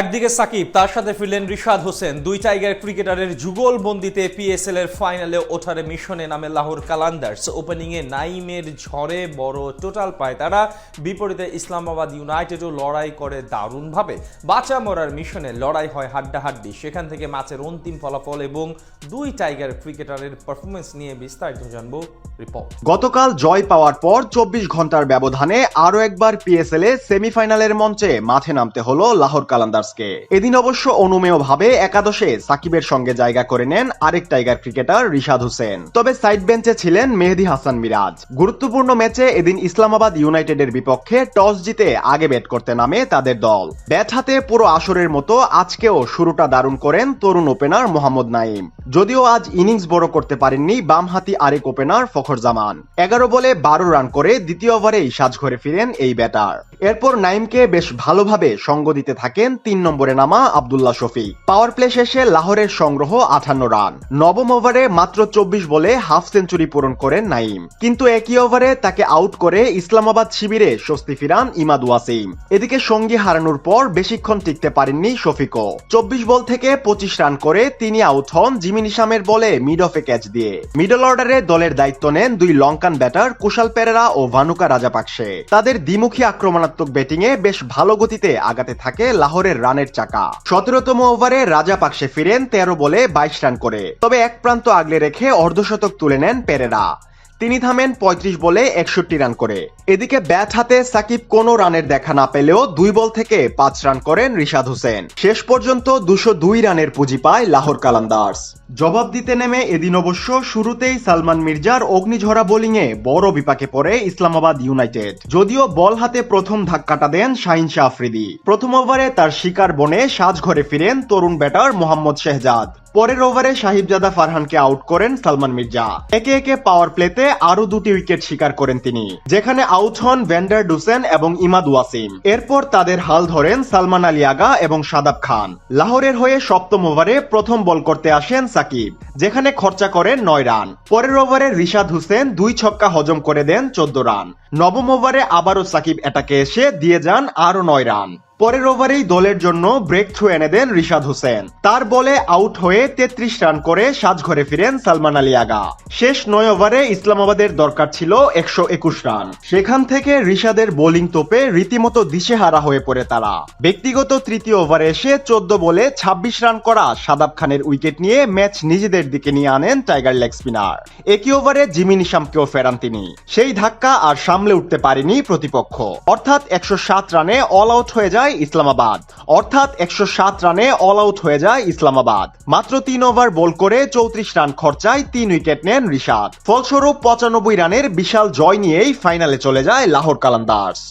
একদিকে সাকিব, তার সাথে ফিরলেন রিশাদ হোসেন। দুই টাইগার ক্রিকেটারের যুগল বন্দিতে পিএসএল এর ফাইনালে ওঠার মিশনে নামে লাহোর কালান্দার্স। ওপেনিংয়ে নাইমের ঝড়ে বড় টোটাল পায় তারা। বিপরীতে ইসলামাবাদ ইউনাইটেডও লড়াই করে দারুণভাবে। বাঁচা মরার মিশনে লড়াই হয় হাড্ডাহাড্ডি। সেখান থেকে ম্যাচের অন্তিম ফলাফল এবং দুই টাইগার ক্রিকেটারের পারফরমেন্স নিয়ে বিস্তারিত জানব রিপোর্ট গতকাল জয় পাওয়ার পর চব্বিশ ঘণ্টার ব্যবধানে আরও একবার পিএসএল এ সেমিফাইনালের মঞ্চে মাঠে নামতে হলো লাহোর কালান্দার্সকে এদিন অবশ্য অনুমেয়ভাবে একাদশে সাকিবের সঙ্গে জায়গা করে নেন আরেক টাইগার ক্রিকেটার রিশাদ হোসেন। তবে সাইড বেঞ্চে ছিলেন মেহেদি হাসান মিরাজ। গুরুত্বপূর্ণ ম্যাচে এদিন ইসলামাবাদ ইউনাইটেডের বিপক্ষে টস জিতে আগে ব্যাট করতে নামে তাদের দল। ব্যাট হাতে পুরো আসরের মতো আজকেও শুরুটা দারুণ করেন তরুণ ওপেনার মোহাম্মদ নাইম যদিও আজ ইনিংস বড় করতে পারেননি বামহাতি আরেক ওপেনার ফখর জামান। এগারো বলে বারো রান করে দ্বিতীয় ওভারেই সাজঘরে ফিরেন এই ব্যাটার। এরপর নাইমকে বেশ ভালোভাবে সঙ্গ দিতে থাকেন তিন নম্বরে নামা আবদুল্লাহ শফি। পাওয়ার প্লে শেষে লাহোরের সংগ্রহ আঠান্ন রান। নবম ওভারে মাত্র চব্বিশ বলে হাফ সেঞ্চুরি পূরণ করেন নাইম। কিন্তু একই ওভারে তাকে আউট করে ইসলামাবাদ শিবিরে স্বস্তি ফিরান ইমাদ ওয়াসিম এদিকে সঙ্গী হারানোর পর বেশিক্ষণ টিকতে পারেননি শফিকও। চব্বিশ বল থেকে পঁচিশ রান করে তিনি আউট হন জিমি নিশামের বলে মিড অফে ক্যাচ দিয়ে। মিডল অর্ডারে দলের দায়িত্ব নেন দুই লঙ্কান ব্যাটার কুশাল পেরেরা ও ভানুকা রাজাপাকসে। তাদের দ্বিমুখী আক্রমণাত্মক ব্যাটিংয়ে বেশ ভালো গতিতে আগাতে থাকে লাহোরের রানের চাকা। সতেরোতম ওভারে রাজা পাকসে ফিরেন তেরো বলে বাইশ রান করে। তবে এক প্রান্ত আগলে রেখে অর্ধশতক তুলে নেন পেরেরা। তিনি থামেন ৩৫ বলে একষট্টি রান করে। এদিকে ব্যাট হাতে সাকিব কোনো রানের দেখা না পেলেও দুই বল থেকে পাঁচ রান করেন রিশাদ হোসেন। শেষ পর্যন্ত দুশো দুই রানের পুঁজি পায় লাহোর কালান্দার্স। জবাব দিতে নেমে এদিন অবশ্য শুরুতেই সালমান মির্জার অগ্নিঝরা বোলিংয়ে বড় বিপাকে পড়ে ইসলামাবাদ ইউনাইটেড। যদিও বল হাতে প্রথম ধাক্কাটা দেন শাহিন শাহ আফ্রিদি। প্রথম ওভারে তার শিকার বনে সাজঘরে ফিরেন তরুণ ব্যাটার মোহাম্মদ শেহজাদ। পরের ওভারে সাহিবজাদা ফারহানকে আউট করেন সালমান মির্জা। একে একে পাওয়ার প্লেতে আরও দুটি উইকেট শিকার করেন তিনি, যেখানে আউট হন ভ্যান্ডার ডুসেন এবং ইমাদ ওয়াসিম। এরপর তাদের হাল ধরেন সালমান আলী আগা এবং সাদাব খান। লাহোরের হয়ে সপ্তম ওভারে প্রথম বল করতে আসেন সাকিব, যেখানে খরচা করেন নয় রান। পরের ওভারে রিশাদ হোসেন দুই ছক্কা হজম করে দেন চোদ্দ রান। নবম ওভারে আবারও সাকিব এটাকে এসে দিয়ে যান আরও নয় রান। পরের ওভারেই দলের জন্য ব্রেক থ্রু এনে দেন রিশাদ হোসেন। তার বলে আউট হয়ে তেত্রিশ রান করে সাজঘরে ফিরেন সালমান আলী আগা। শেষ নয় ওভারে ইসলামাবাদের দরকার ছিল একশো একুশ রান। সেখান থেকে রিশাদের বোলিং তোপে রীতিমতো দিশেহারা হয়ে পড়ে তারা। ব্যক্তিগত তৃতীয় ওভারে এসে চোদ্দ বলে ২৬ রান করা সাদাব খানের উইকেট নিয়ে ম্যাচ নিজেদের দিকে নিয়ে আনেন টাইগার লেগ স্পিনার। একই ওভারে জিমি নিশামকেও ফেরান তিনি। সেই ধাক্কা আর সামলে উঠতে পারেনি প্রতিপক্ষ। অর্থাৎ একশো সাত রানে অল আউট হয়ে যায় ইসলামাবাদ। অর্থাৎ একশো সাত রানে অল আউট হয়ে যায় ইসলামাবাদ। মাত্র তিন ওভার বল করে চৌত্রিশ রান খরচায় তিন উইকেট নেন রিশাদ। ফলস্বরূপ পঁচানব্বই রানের বিশাল জয় নিয়েই ফাইনালে চলে যায় লাহোর কালান্দার্স।